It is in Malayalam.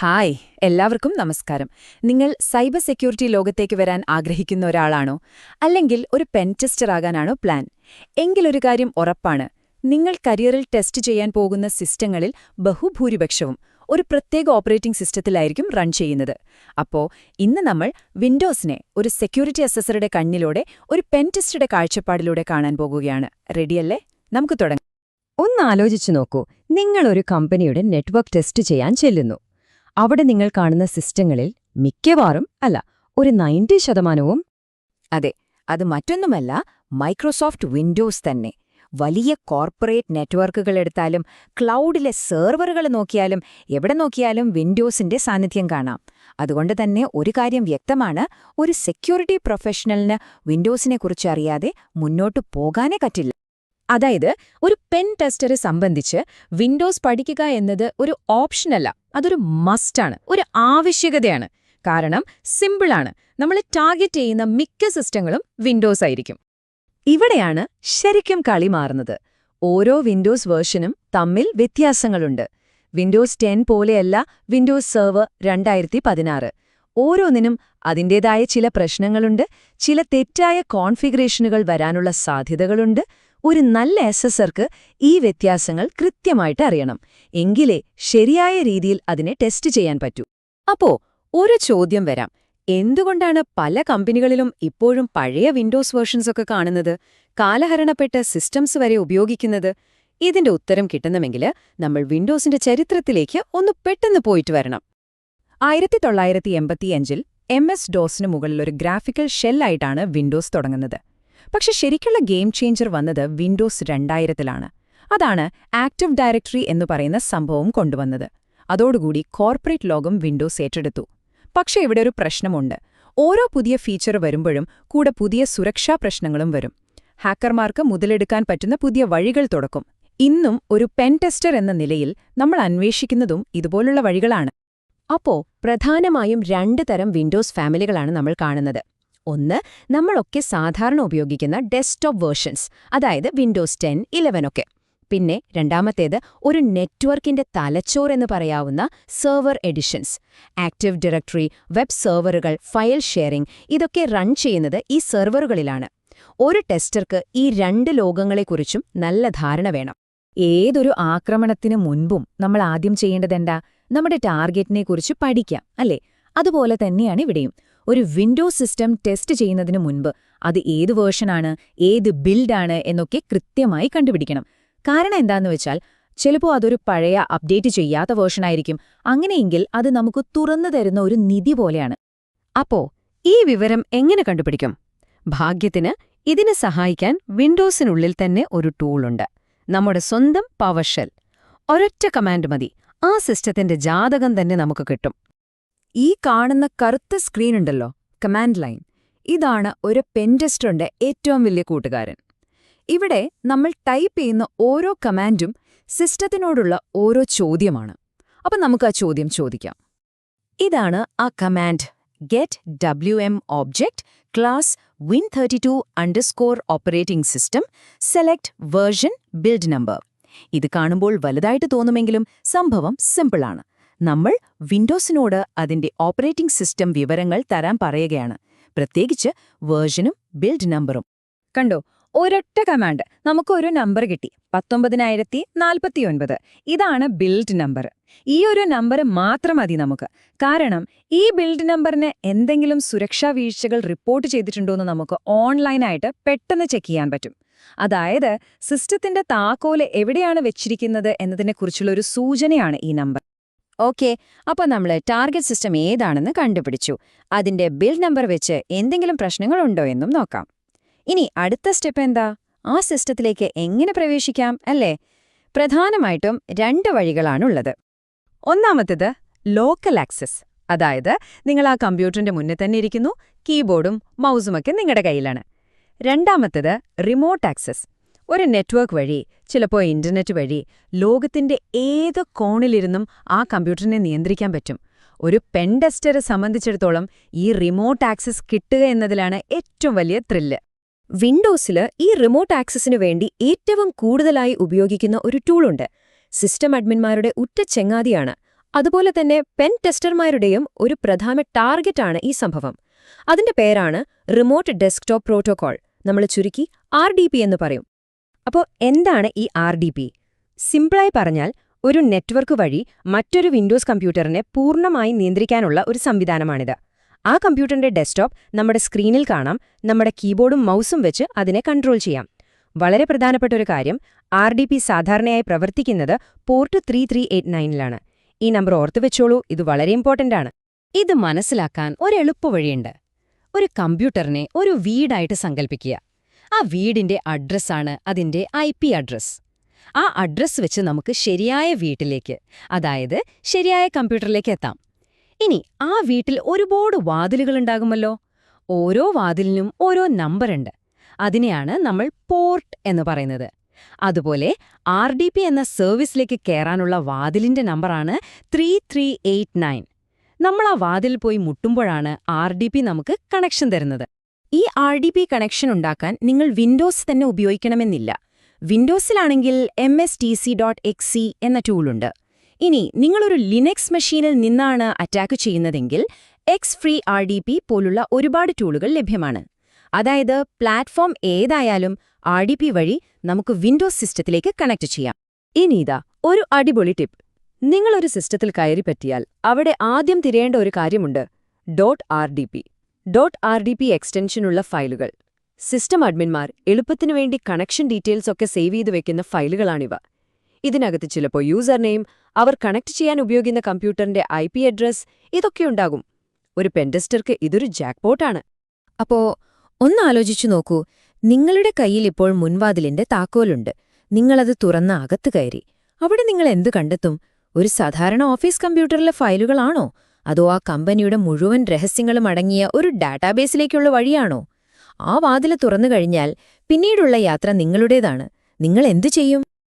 ഹായ് എല്ലാവർക്കും നമസ്കാരം. നിങ്ങൾ സൈബർ സെക്യൂരിറ്റി ലോകത്തേക്ക് വരാൻ ആഗ്രഹിക്കുന്ന ഒരാളാണോ? അല്ലെങ്കിൽ ഒരു പെൻ ടെസ്റ്റർ ആകാനാണോ പ്ലാൻ എങ്കിലൊരു കാര്യം ഉറപ്പാണ്. നിങ്ങൾ കരിയറിൽ ടെസ്റ്റ് ചെയ്യാൻ പോകുന്ന സിസ്റ്റങ്ങളിൽ ബഹുഭൂരിപക്ഷവും ഒരു പ്രത്യേക ഓപ്പറേറ്റിംഗ് സിസ്റ്റത്തിലായിരിക്കും റൺ ചെയ്യുന്നത്. അപ്പോ ഇന്ന് നമ്മൾ വിൻഡോസിനെ ഒരു സെക്യൂരിറ്റി അസസറുടെ കണ്ണിലൂടെ ഒരു പെൻ ടെസ്റ്ററുടെ കാഴ്ചപ്പാടിലൂടെ കാണാൻ പോകുകയാണ്. റെഡിയല്ലേ നമുക്ക് തുടങ്ങാം. ഒന്ന് ആലോചിച്ചു നോക്കൂ. നിങ്ങളൊരു കമ്പനിയുടെ നെറ്റ്വർക്ക് ടെസ്റ്റ് ചെയ്യാൻ ചെല്ലുന്നു. അവിടെ നിങ്ങൾ കാണുന്ന സിസ്റ്റങ്ങളിൽ മിക്കവാറും അല്ല ഒരു നയന്റി ശതമാനവും അതെ അത് മറ്റൊന്നുമല്ല മൈക്രോസോഫ്റ്റ് വിൻഡോസ് തന്നെ. വലിയ കോർപ്പറേറ്റ് നെറ്റ്വർക്കുകൾ എടുത്താലും ക്ലൗഡിലെ സെർവറുകൾ നോക്കിയാലും എവിടെ നോക്കിയാലും വിൻഡോസിന്റെ സാന്നിധ്യം കാണാം. അതുകൊണ്ട് തന്നെ ഒരു കാര്യം വ്യക്തമാണ് ഒരു സെക്യൂരിറ്റി പ്രൊഫഷണലിന് വിൻഡോസിനെക്കുറിച്ച് അറിയാതെ മുന്നോട്ട് പോകാനേ പറ്റില്ല. അതായത് ഒരു പെൻ ടെസ്റ്ററെ സംബന്ധിച്ച് വിൻഡോസ് പഠിക്കുക എന്നത് ഒരു ഓപ്ഷനല്ല അതൊരു മസ്റ്റാണ് ഒരു ആവശ്യകതയാണ്. കാരണം സിമ്പിളാണ് നമ്മൾ ടാർഗറ്റ് ചെയ്യുന്ന മിക്ക സിസ്റ്റങ്ങളും വിൻഡോസ് ആയിരിക്കും. ഇവിടെയാണ് ശരിക്കും കളി മാറുന്നത്. ഓരോ വിൻഡോസ് വേർഷനും തമ്മിൽ വ്യത്യാസങ്ങളുണ്ട്. വിൻഡോസ് ടെൻ പോലെയല്ല വിൻഡോസ് സെർവർ രണ്ടായിരത്തി പതിനാറ് ഓരോന്നിനും അതിന്റേതായ ചില പ്രശ്നങ്ങളുണ്ട് ചില തെറ്റായ കോൺഫിഗറേഷനുകൾ വരാനുള്ള സാധ്യതകളുണ്ട് ഒരു നല്ല എസ്എസ്സർക്ക് ഈ വ്യത്യാസങ്ങൾ കൃത്യമായിട്ട് അറിയണം. എങ്കിലേ ശരിയായ രീതിയിൽ അതിനെ ടെസ്റ്റ് ചെയ്യാൻ പറ്റൂ. അപ്പോ ഒരു ചോദ്യം വരാം. എന്തുകൊണ്ടാണ് പല കമ്പനികളിലും ഇപ്പോഴും പഴയ വിൻഡോസ് വേർഷൻസ് ഒക്കെ കാണുന്നത്? കാലഹരണപ്പെട്ട സിസ്റ്റംസ് വരെ ഉപയോഗിക്കുന്നത്? ഇതിന്റെ ഉത്തരം കിട്ടണമെങ്കിൽ നമ്മൾ വിൻഡോസിന്റെ ചരിത്രത്തിലേക്ക് ഒന്ന് പെട്ടെന്ന് പോയിട്ട് വരണം. ആയിരത്തി തൊള്ളായിരത്തി എൺപത്തിയഞ്ചിൽ എം എസ് ഡോസിന് മുകളിൽ ഒരു ഗ്രാഫിക്കൽ ഷെല്ലായിട്ടാണ് വിൻഡോസ് തുടങ്ങുന്നത്. പക്ഷെ ശരിക്കുള്ള ഗെയിം ചേഞ്ചർ വന്നത് വിൻഡോസ് രണ്ടായിരത്തിലാണ്. അതാണ് ആക്റ്റീവ് ഡയറക്ടറി എന്ന് പറയുന്ന സംഭവം കൊണ്ടുവന്നത്. അതോടുകൂടി കോർപ്പറേറ്റ് ലോകം വിൻഡോസ് ഏറ്റെടുത്തു. പക്ഷേ ഇവിടെ ഒരു പ്രശ്നമുണ്ട്. ഓരോ പുതിയ ഫീച്ചർ വരുമ്പോഴും കൂടെ പുതിയ സുരക്ഷാ പ്രശ്നങ്ങളും വരും. ഹാക്കർമാർക്ക് മുതലെടുക്കാൻ പറ്റുന്ന പുതിയ വഴികൾ തുടക്കും. ഇന്നും ഒരു പെൻ ടെസ്റ്റർ എന്ന നിലയിൽ നമ്മൾ അന്വേഷിക്കുന്നതും ഇതുപോലുള്ള വഴികളാണ്. അപ്പോ പ്രധാനമായും രണ്ട് തരം വിൻഡോസ് ഫാമിലികളാണ് നമ്മൾ കാണുന്നത്. ഒന്ന് നമ്മളൊക്കെ സാധാരണ ഉപയോഗിക്കുന്ന ഡെസ്ക്ടോപ്പ് വേർഷൻസ് അതായത് വിൻഡോസ് ടെൻ ഇലവനൊക്കെ പിന്നെ രണ്ടാമത്തേത് ഒരു നെറ്റ്വർക്കിന്റെ തലച്ചോർ എന്ന് പറയാവുന്ന server editions active directory web സെർവറുകൾ ഫയൽ ഷെയറിംഗ് ഇതൊക്കെ റൺ ചെയ്യുന്നത് ഈ സെർവറുകളിലാണ് ഒരു ടെസ്റ്റർക്ക് ഈ രണ്ട് ലോകങ്ങളെക്കുറിച്ചും നല്ല ധാരണ വേണം. ഏതൊരു ആക്രമണത്തിനു മുൻപും നമ്മൾ ആദ്യം ചെയ്യേണ്ടതെന്താ? നമ്മുടെ ടാർഗറ്റിനെക്കുറിച്ച് പഠിക്കാം അല്ലേ? അതുപോലെ തന്നെയാണ് ഇവിടെയും. ഒരു വിൻഡോസ് സിസ്റ്റം ടെസ്റ്റ് ചെയ്യുന്നതിന് മുൻപ് അത് ഏത് വേർഷനാണ് ഏത് ബിൽഡാണ് എന്നൊക്കെ കൃത്യമായി കണ്ടുപിടിക്കണം. കാരണം എന്താന്ന് വെച്ചാൽ ചിലപ്പോൾ അതൊരു പഴയ അപ്ഡേറ്റ് ചെയ്യാത്ത വേർഷനായിരിക്കും അങ്ങനെയെങ്കിൽ അത് നമുക്ക് തുറന്നു തരുന്ന ഒരു നിധി പോലെയാണ്. അപ്പോ ഈ വിവരം എങ്ങനെ കണ്ടുപിടിക്കും? ഭാഗ്യത്തിന് ഇതിനെ സഹായിക്കാൻ വിൻഡോസിനുള്ളിൽ തന്നെ ഒരു ടൂളുണ്ട് നമ്മുടെ സ്വന്തം പവർഷെൽ ഒരൊറ്റ കമാൻഡ് മതി. ആ സിസ്റ്റത്തിന്റെ ജാതകം തന്നെ നമുക്ക് കിട്ടും. ഈ കാണുന്ന കറുത്ത സ്ക്രീൻ ഉണ്ടല്ലോ കമാൻഡ് ലൈൻ ഇതാണ് ഒരു പെന്റസ്റ്ററിന്റെ ഏറ്റവും വലിയ കൂട്ടുകാരൻ. ഇവിടെ നമ്മൾ ടൈപ്പ് ചെയ്യുന്ന ഓരോ കമാൻഡും സിസ്റ്റത്തിനോടുള്ള ഓരോ ചോദ്യമാണ്. അപ്പം നമുക്ക് ആ ചോദ്യം ചോദിക്കാം. ഇതാണ് ആ command get W M object class win thirty two underscore operating system select version build number ഇത് കാണുമ്പോൾ വലുതായിട്ട് തോന്നുമെങ്കിലും സംഭവം സിമ്പിളാണ് നമ്മൾ വിൻഡോസിനോട് അതിന്റെ ഓപ്പറേറ്റിംഗ് സിസ്റ്റം വിവരങ്ങൾ തരാൻ പറയുകയാണ്. പ്രത്യേകിച്ച് വേർഷനും ബിൽഡ് നമ്പറും. കണ്ടോ? ഒരൊറ്റ കമാൻഡ്. നമുക്കൊരു നമ്പർ കിട്ടി. പത്തൊമ്പതിനായിരത്തി നാൽപ്പത്തിയൊൻപത് ഇതാണ് ബിൽഡ് നമ്പർ. ഈ ഒരു നമ്പർ മാത്രം മതി നമുക്ക്. കാരണം ഈ ബിൽഡ് നമ്പറിന് എന്തെങ്കിലും സുരക്ഷാ വീഴ്ചകൾ റിപ്പോർട്ട് ചെയ്തിട്ടുണ്ടോ എന്ന് നമുക്ക് ഓൺലൈനായിട്ട് പെട്ടെന്ന് ചെക്ക് ചെയ്യാൻ പറ്റും. അതായത് സിസ്റ്റത്തിന്റെ താക്കോൽ എവിടെയാണ് വെച്ചിരിക്കുന്നത് എന്നതിനെക്കുറിച്ചുള്ള ഒരു സൂചനയാണ് ഈ നമ്പർ. ഓക്കെ അപ്പോൾ നമ്മൾ ടാർഗറ്റ് സിസ്റ്റം ഏതാണെന്ന് കണ്ടുപിടിച്ചു. അതിന്റെ ബിൽ നമ്പർ വെച്ച് എന്തെങ്കിലും പ്രശ്നങ്ങളുണ്ടോ എന്നും നോക്കാം. ഇനി അടുത്ത സ്റ്റെപ്പ് എന്താ? ആ സിസ്റ്റത്തിലേക്ക് എങ്ങനെ പ്രവേശിക്കാം അല്ലേ? പ്രധാനമായിട്ടും രണ്ട് വഴികളാണുള്ളത്. ഒന്നാമത്തേത് ലോക്കൽ ആക്സസ്. അതായത് നിങ്ങൾ ആ കമ്പ്യൂട്ടറിന്റെ മുന്നിൽ തന്നെ ഇരിക്കുന്നു കീബോർഡും മൗസുമൊക്കെ നിങ്ങളുടെ കയ്യിലാണ്. രണ്ടാമത്തേത് റിമോട്ട് ആക്സസ്. ഒരു നെറ്റ്വർക്ക് വഴി ചിലപ്പോൾ ഇന്റർനെറ്റ് വഴി ലോകത്തിന്റെ ഏത് കോണിലിരുന്നും ആ കമ്പ്യൂട്ടറിനെ നിയന്ത്രിക്കാൻ പറ്റും. ഒരു പെൻ ടെസ്റ്ററെ സംബന്ധിച്ചിടത്തോളം ഈ റിമോട്ട് ആക്സസ് കിട്ടുക എന്നതിലാണ് ഏറ്റവും വലിയ ത്രില്ല് വിൻഡോസിൽ ഈ റിമോട്ട് ആക്സസിനു വേണ്ടി ഏറ്റവും കൂടുതലായി ഉപയോഗിക്കുന്ന ഒരു ടൂളുണ്ട് സിസ്റ്റം അഡ്മിന്മാരുടെ ഉറ്റ ചെങ്ങാതിയാണ്. അതുപോലെ തന്നെ പെൻ ടെസ്റ്റർമാരുടെയും ഒരു പ്രധാന ടാർഗറ്റാണ് ഈ സംഭവം. അതിന്റെ പേരാണ് റിമോട്ട് ഡെസ്ക്ടോപ്പ് പ്രോട്ടോകോൾ നമ്മൾ ചുരുക്കി ആർ എന്ന് പറയും. അപ്പോൾ എന്താണ് ഈ ആർ ഡി പി? സിമ്പിളായി പറഞ്ഞാൽ ഒരു നെറ്റ്വർക്ക് വഴി മറ്റൊരു വിൻഡോസ് കമ്പ്യൂട്ടറിനെ പൂർണമായി നിയന്ത്രിക്കാനുള്ള ഒരു സംവിധാനമാണിത്. ആ കമ്പ്യൂട്ടറിന്റെ ഡെസ്ക്ടോപ്പ് നമ്മുടെ സ്ക്രീനിൽ കാണാം നമ്മുടെ കീബോർഡും മൗസും വെച്ച് അതിനെ കൺട്രോൾ ചെയ്യാം. വളരെ പ്രധാനപ്പെട്ട ഒരു കാര്യം ആർ ഡി പി സാധാരണയായി പ്രവർത്തിക്കുന്നത് പോർട്ട് ത്രീ ത്രീ എയ്റ്റ് നയനിലാണ്. ഈ നമ്പർ ഓർത്തു വെച്ചോളൂ ഇത് വളരെ ഇമ്പോർട്ടന്റ് ആണ് ഇത് മനസ്സിലാക്കാൻ ഒരു എളുപ്പവഴിയുണ്ട്. ഒരു കമ്പ്യൂട്ടറിനെ ഒരു വീടായിട്ട് സങ്കൽപ്പിക്കുക. ആ വീടിന്റെ അഡ്രസ്സാണ് അതിന്റെ ഐ പി അഡ്രസ്. ആ അഡ്രസ് വെച്ച് നമുക്ക് ശരിയായ വീട്ടിലേക്ക് അതായത് ശരിയായ കമ്പ്യൂട്ടറിലേക്ക് എത്താം. ഇനി ആ വീട്ടിൽ ഒരുപാട് വാതിലുകളുണ്ടാകുമല്ലോ ഓരോ വാതിലിനും ഓരോ നമ്പറുണ്ട്. അതിനെയാണ് നമ്മൾ പോർട്ട് എന്ന് പറയുന്നത്. അതുപോലെ ആർ ഡി പി എന്ന സർവീസിലേക്ക് കയറാനുള്ള വാതിലിന്റെ നമ്പറാണ് ത്രീ ത്രീ എയ്റ്റ് നയൻ. നമ്മൾ ആ വാതിൽ പോയി മുട്ടുമ്പോഴാണ് ആർ ഡി പി നമുക്ക് കണക്ഷൻ തരുന്നത്. ഈ ആർ ഡി പി കണക്ഷൻ ഉണ്ടാക്കാൻ നിങ്ങൾ വിൻഡോസ് തന്നെ ഉപയോഗിക്കണമെന്നില്ല. വിൻഡോസിലാണെങ്കിൽ M S T C dot X എന്ന ടൂളുണ്ട് ഇനി നിങ്ങളൊരു ലിനക്സ് മെഷീനിൽ നിന്നാണ് അറ്റാക്ക് ചെയ്യുന്നതെങ്കിൽ X free R D P പോലുള്ള ഒരുപാട് ടൂളുകൾ ലഭ്യമാണ്. അതായത് പ്ലാറ്റ്ഫോം ഏതായാലും ആർ ഡി പി വഴി നമുക്ക് വിൻഡോസ് സിസ്റ്റത്തിലേക്ക് കണക്ട് ചെയ്യാം. ഇനി ഇതാ ഒരു അടിപൊളി ടിപ്പ് നിങ്ങളൊരു സിസ്റ്റത്തിൽ കയറി പറ്റിയാൽ അവിടെ ആദ്യം തിരയേണ്ട ഒരു കാര്യമുണ്ട് dot R D P dot R D P എക്സ്റ്റൻഷനുള്ള ഫയലുകൾ. സിസ്റ്റം അഡ്മിന്മാർ എളുപ്പത്തിനു വേണ്ടി കണക്ഷൻ ഡീറ്റെയിൽസ് ഒക്കെ സേവ് ചെയ്തു വെക്കുന്ന ഫയലുകളാണിവ. ഇതിനകത്ത് ചിലപ്പോൾ യൂസർ നെയിം അവർ കണക്ട് ചെയ്യാൻ ഉപയോഗിക്കുന്ന കമ്പ്യൂട്ടറിന്റെ ഐ പി അഡ്രസ് ഇതൊക്കെയുണ്ടാകും ഒരു പെൻഡസ്റ്റർക്ക് ഇതൊരു ജാക്ക്പോട്ടാണ് അപ്പോ ഒന്ന് ഒന്നാലോചിച്ചു നോക്കൂ. നിങ്ങളുടെ കയ്യിൽ ഇപ്പോൾ മുൻവാതിലിന്റെ താക്കോലുണ്ട്. നിങ്ങളത് തുറന്ന അകത്ത് കയറി. അവിടെ നിങ്ങൾ എന്ത് കണ്ടെത്തും? ഒരു സാധാരണ ഓഫീസ് കമ്പ്യൂട്ടറിലെ ഫയലുകളാണോ? അതോ ആ കമ്പനിയുടെ മുഴുവൻ രഹസ്യങ്ങളും അടങ്ങിയ ഒരു ഡാറ്റാബേസിലേക്കുള്ള വഴിയാണോ? ആ വാതിൽ തുറന്നു കഴിഞ്ഞാൽ പിന്നീടുള്ള യാത്ര നിങ്ങളുടേതാണ്. നിങ്ങൾ എന്തു ചെയ്യും?